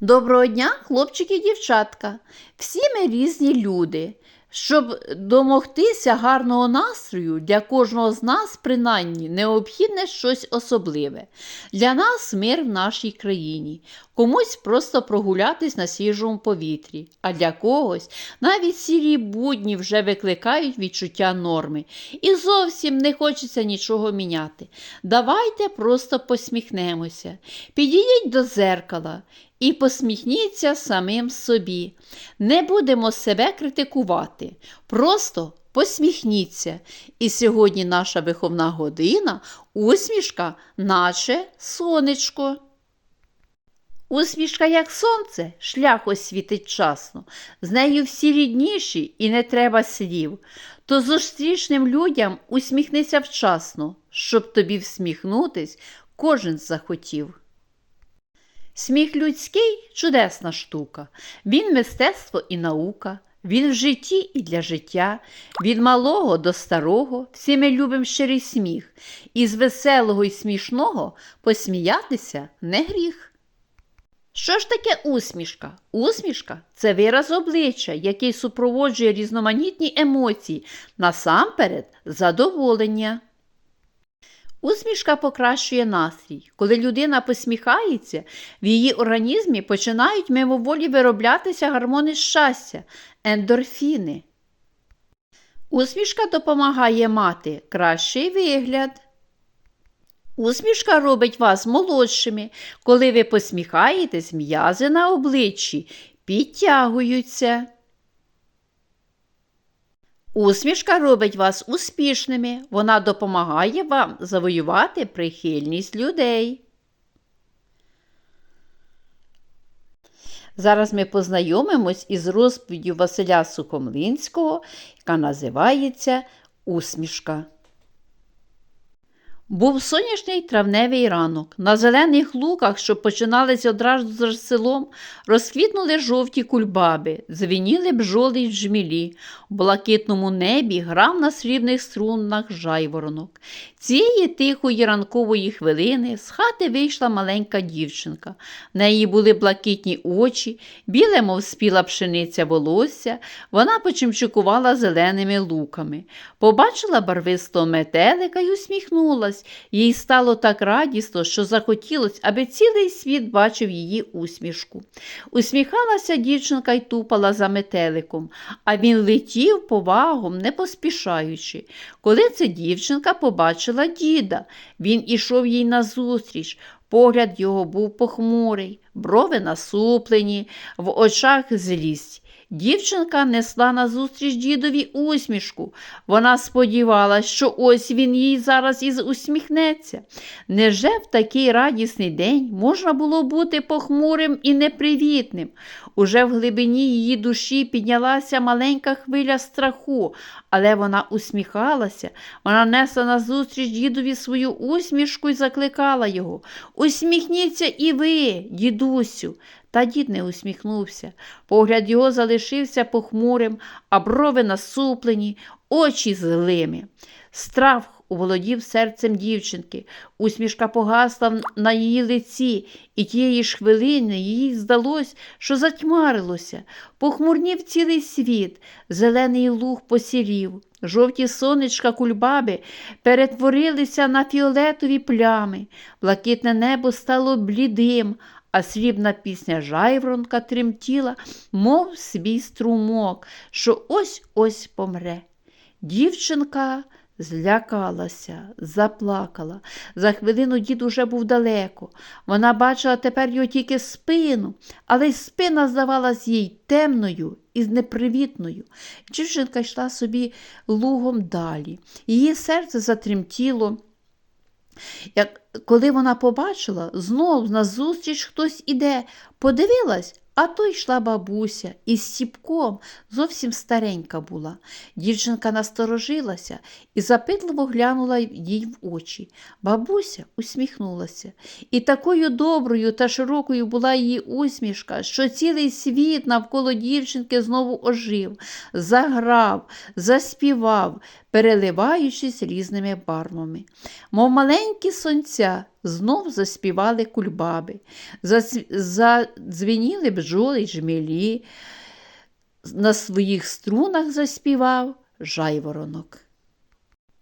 Доброго дня, хлопчики і дівчатка. Всі ми різні люди. Щоб домогтися гарного настрою, для кожного з нас, принаймні, необхідне щось особливе. Для нас мир в нашій країні, комусь просто прогулятись на свіжому повітрі, а для когось навіть сірі будні вже викликають відчуття норми. І зовсім не хочеться нічого міняти. Давайте просто посміхнемося. Підійдіть до зеркала і посміхніться самим собі. Не будемо себе критикувати, просто посміхніться. І сьогодні наша виховна година усмішка, наче сонечко. Усмішка, як сонце, шлях освітить часно, з нею всі рідніші і не треба слів. То зустрічним людям усміхнися вчасно, щоб тобі всміхнутись кожен захотів. Сміх людський чудесна штука. Він мистецтво і наука, він в житті і для життя, від малого до старого всі ми любимо щирий сміх, і з веселого і смішного посміятися не гріх. Що ж таке усмішка? Усмішка це вираз обличчя, який супроводжує різноманітні емоції, насамперед задоволення. Усмішка покращує настрій. Коли людина посміхається, в її організмі починають мимоволі вироблятися гормони щастя, ендорфіни. Усмішка допомагає мати кращий вигляд. Усмішка робить вас молодшими. Коли ви посміхаєтесь, м'язи на обличчі підтягуються. Усмішка робить вас успішними, вона допомагає вам завоювати прихильність людей. Зараз ми познайомимось із розповіддю Василя Сухомлинського, яка називається Усмішка. Був сонячний травневий ранок. На зелених луках, що починалися одразу за селом, розквітнули жовті кульбаби, звеніли бджоли й джмілі. В блакитному небі грав на срібних струнах жайворонок. Цієї тихої ранкової хвилини з хати вийшла маленька дівчинка. В неї були блакитні очі, біле, мов спіла пшениця волосся, вона почимчикувала зеленими луками. Побачила барвистого метелика й усміхнулась. Їй стало так радісно, що захотілося, аби цілий світ бачив її усмішку. Усміхалася дівчинка й тупала за метеликом, а він летів повагом, не поспішаючи. Коли ця дівчинка побачила діда, він ішов їй назустріч. Погляд його був похмурий, брови насуплені, в очах злість. Дівчинка несла назустріч дідові усмішку. Вона сподівалась, що ось він їй зараз і усміхнеться. Неже в такий радісний день можна було бути похмурим і непривітним? Уже в глибині її душі піднялася маленька хвиля страху, але вона усміхалася, вона несла назустріч дідові свою усмішку і закликала його. Усміхніться і ви, дідусю. Та дід не усміхнувся. Погляд його залишився похмурим, а брови насуплені, очі злими. Страх уволодів серцем дівчинки. Усмішка погасла на її лиці, і тієї ж хвилини їй здалось, що затьмарилося. Похмурнів цілий світ, зелений луг посірів. Жовті сонечка кульбаби перетворилися на фіолетові плями, блакитне небо стало блідим, а срібна пісня жайворонка тремтіла, мов свій струмок, що ось ось помре. Дівчинка злякалася, заплакала. За хвилину дід уже був далеко. Вона бачила тепер його тільки спину, але й спина здавалась їй темною і непривітною. Дівчинка йшла собі лугом далі. Її серце затремтіло. Як коли вона побачила, знов назустріч хтось іде, подивилась, а то йшла бабуся із сіпком, зовсім старенька була. Дівчинка насторожилася і запитливо глянула їй в очі. Бабуся усміхнулася. І такою доброю та широкою була її усмішка, що цілий світ навколо дівчинки знову ожив, заграв, заспівав, переливаючись різними барвами. Мов маленькі сонця знов заспівали кульбаби, задзвеніли бджоли й жмілі, на своїх струнах заспівав жайворонок.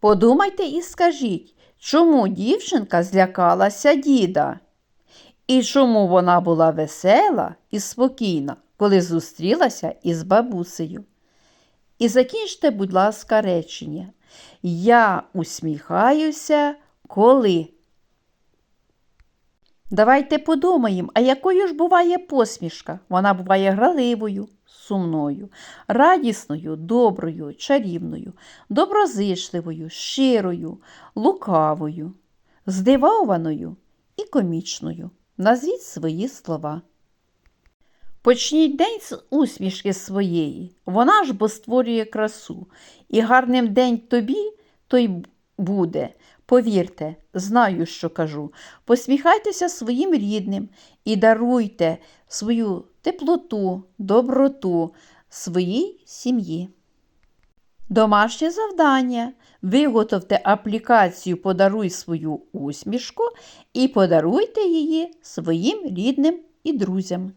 Подумайте і скажіть, чому дівчинка злякалася діда? І чому вона була весела і спокійна, коли зустрілася із бабусею? І закінчте, будь ласка, речення. Я усміхаюся, коли. Давайте подумаємо, а якою ж буває посмішка? Вона буває граливою, сумною, радісною, доброю, чарівною, доброзичливою, щирою, лукавою, здивованою і комічною. Назвіть свої слова. Почніть день з усмішки своєї, вона ж бо створює красу, і гарним день тобі той буде. Повірте, знаю, що кажу. Посміхайтеся своїм рідним і даруйте свою теплоту, доброту своїй сім'ї. Домашнє завдання. Виготовте аплікацію Подаруй свою усмішку і подаруйте її своїм рідним і друзям.